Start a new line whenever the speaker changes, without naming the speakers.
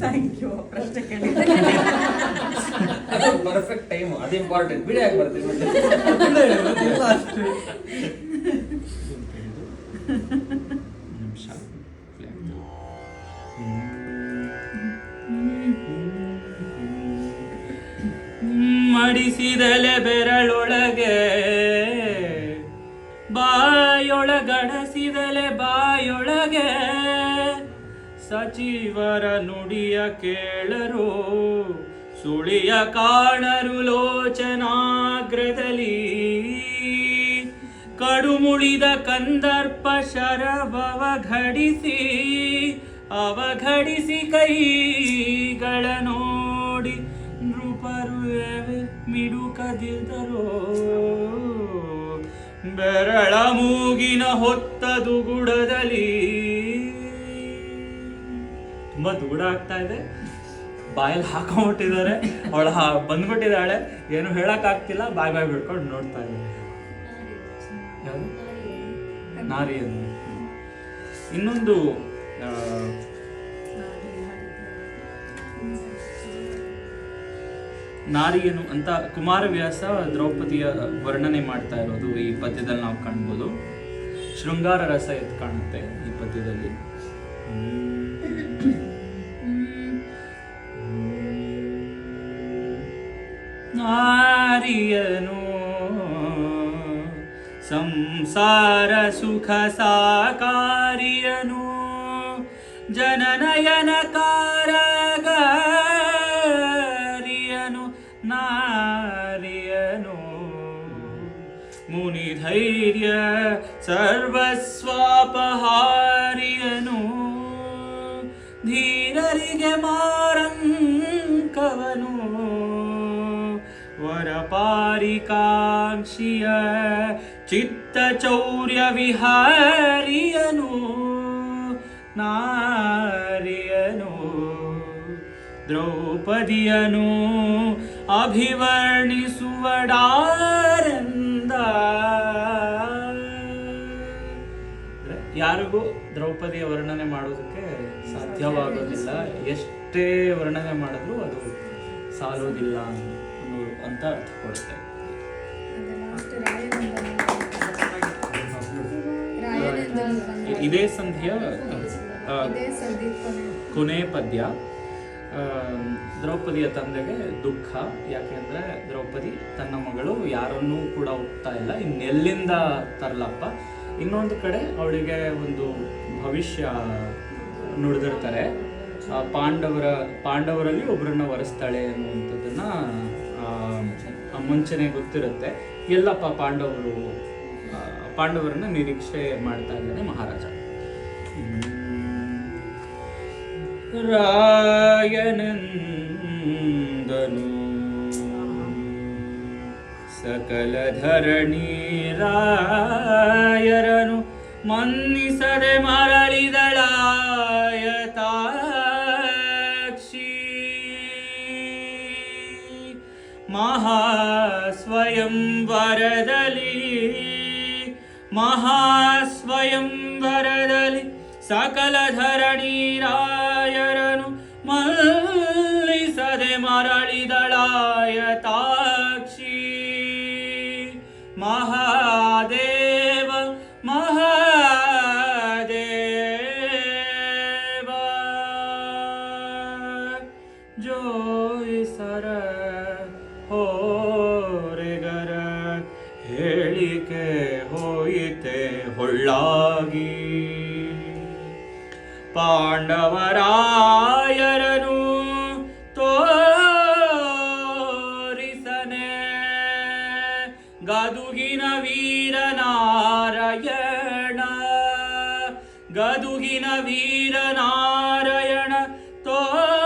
Thank you ಪ್ರಶ್ನೆ ಕೇಳಿ.
ಅದು ಪರ್ಫೆಕ್ಟ್ ಟೈಮ್ ಅದು ಇಂಪಾರ್ಟೆಂಟ್ ಬಿಡಿ ಯಾಕೆ ಬರ್ತೀವಿ ನಿಮಿಷ ಮಡಿಸಿದಲೆ ಬೆರಳೊಳಗೆ ಬಾಯೊಳಗಡಸಿದಲೆ ಬಾಯೊಳಗೆ. ಸಚಿವರ ನುಡಿಯ ಕೇಳರು, ಸುಳಿಯ ಕಾಣರು ಲೋಚನಾಗ್ರದಲ್ಲಿ. ಕಡುಮುಳಿದ ಕಂದರ್ಪ ಶರವವ ಘಡಿಸಿ ಅವಘಡಿಸಿ ಕೈಗಳ ನೋಡಿ ನೃಪರು ಮಿಡುಕದಿದ್ದರೋ ಬೆರಳ ಮೂಗಿನ ಹೊತ್ತದು ದುಗುಡದಲ್ಲಿ ತುಂಬಾ ದೂಡ ಆಗ್ತಾ ಇದೆ. ಬಾಯಲ್ಲಿ ಹಾಕೊಂಡ್ಬಿಟ್ಟಿದ್ದಾರೆ. ಅವಳ ಬಂದ್ಬಿಟ್ಟಿದ್ದಾಳೆ. ಏನು ಹೇಳಕ್ ಆಗ್ತಿಲ್ಲ ಬಾಯ್ ಬಾಯ್ ಬಿಡ್ಕೊಂಡು ನೋಡ್ತಾ ಇದ್ದೀನಿ ನಾರಿ ಇನ್ನೊಂದು ನಾರಿಯನು ಅಂತ ಕುಮಾರವ್ಯಾಸ ದ್ರೌಪದಿಯ ವರ್ಣನೆ ಮಾಡ್ತಾ ಇರೋದು ಈ ಪದ್ಯದಲ್ಲಿ ನಾವು ಕಾಣ್ಬೋದು. ಶೃಂಗಾರ ರಸ ಎತ್ ಕಾಣುತ್ತೆ ಈ ಪದ್ಯದಲ್ಲಿ. ಸಂಸಾರ ಸುಖ ಸಾಕಾರಿಯನು. ಜನನಯನ ಕಾರಗಾರಿಯನು ನಾರಿಯನು. ಮುನಿ ಧೈರ್ಯ ಸರ್ವಸ್ವಾಪಹಾರಿಯನು. ಧೀರರಿಗೆ ಮಾರಂಕವನು ವರಪಾರಿಕಾಂಕ್ಷಿಯ ಚಿತ್ತ ಚೌರ್ಯ ವಿಹಾರಿಯನು ನಾರಿಯನು, ದ್ರೌಪದಿಯನು ಅಭಿವರ್ಣಿಸುವಡಾರಂದ. ಯಾರಿಗೂ ದ್ರೌಪದಿಯ ವರ್ಣನೆ ಮಾಡೋದಕ್ಕೆ ಸಾಧ್ಯವಾಗೋದಿಲ್ಲ. ಎಷ್ಟೇ ವರ್ಣನೆ ಮಾಡಿದ್ರು ಅದು ಸಾಲೋದಿಲ್ಲ ಅನ್ನೋ ಅಂತ ಅರ್ಥ ಕೊಡುತ್ತೆ ಇದೇ ಸಂಧಿಯ ಕೊನೆ. ಪದ್ಯ. ದ್ರೌಪದಿಯ ತಂದೆಗೆ ದುಃಖ. ಯಾಕೆಂದ್ರೆ ದ್ರೌಪದಿ ತನ್ನ ಮಗಳು ಯಾರನ್ನೂ ಕೂಡ ಒಪ್ತಾ ಇಲ್ಲ. ಇನ್ನೆಲ್ಲಿಂದ ತರಲಪ್ಪ? ಇನ್ನೊಂದು ಕಡೆ ಅವಳಿಗೆ ಒಂದು ಭವಿಷ್ಯ ನುಡಿದಿರ್ತಾರೆ. ಪಾಂಡವರ ಪಾಂಡವರಲ್ಲಿ ಒಬ್ಬರನ್ನ ಒರೆಸ್ತಾಳೆ ಅನ್ನುವಂಥದ್ದನ್ನ ಮುಂಚೆನೆ ಗೊತ್ತಿರುತ್ತೆ. ಎಲ್ಲಪ್ಪ ಪಾಂಡವರು ಪಾಂಡವರನ್ನ ನಿರೀಕ್ಷೆ ಮಾಡ್ತಾ ಇದ್ದಾನೆ ಮಹಾರಾಜ. ರಾಯನಂದನು ಸಕಲ ಧರಣಿ ರಾಯರನು ಮನ್ನಿಸದೆ ಮರಳಿದಳಾಯತಾಕ್ಷಿ ಮಹಾಸ್ವಯಂ ವರದಲಿ ಮಹಾಸ್ವಯಂ ವರದಲಿ ಸಕಲ ಧರಣಿ ರಾಯರನು ಮಲ್ಲಿಸದೆ ಮರಳಿದಳಾಯತಾಕ್ಷಿ. ಮಹಾದೇವ ಮಹಾದೇವ ಜೋಯಿಸರ ಹೋರೆಗರ ಹೇಳಿಕೆ ಹೋಯಿತೆ ಹೊಳ್ಳಾಗಿ. ಪಾಂಡವರಾಯರನು ತೋರಿಸನೆ ಗದುಗಿನ ವೀರನಾರಾಯಣ ಗದುಗಿನ ವೀರನಾರಾಯಣ ತೋರಿಸನೆ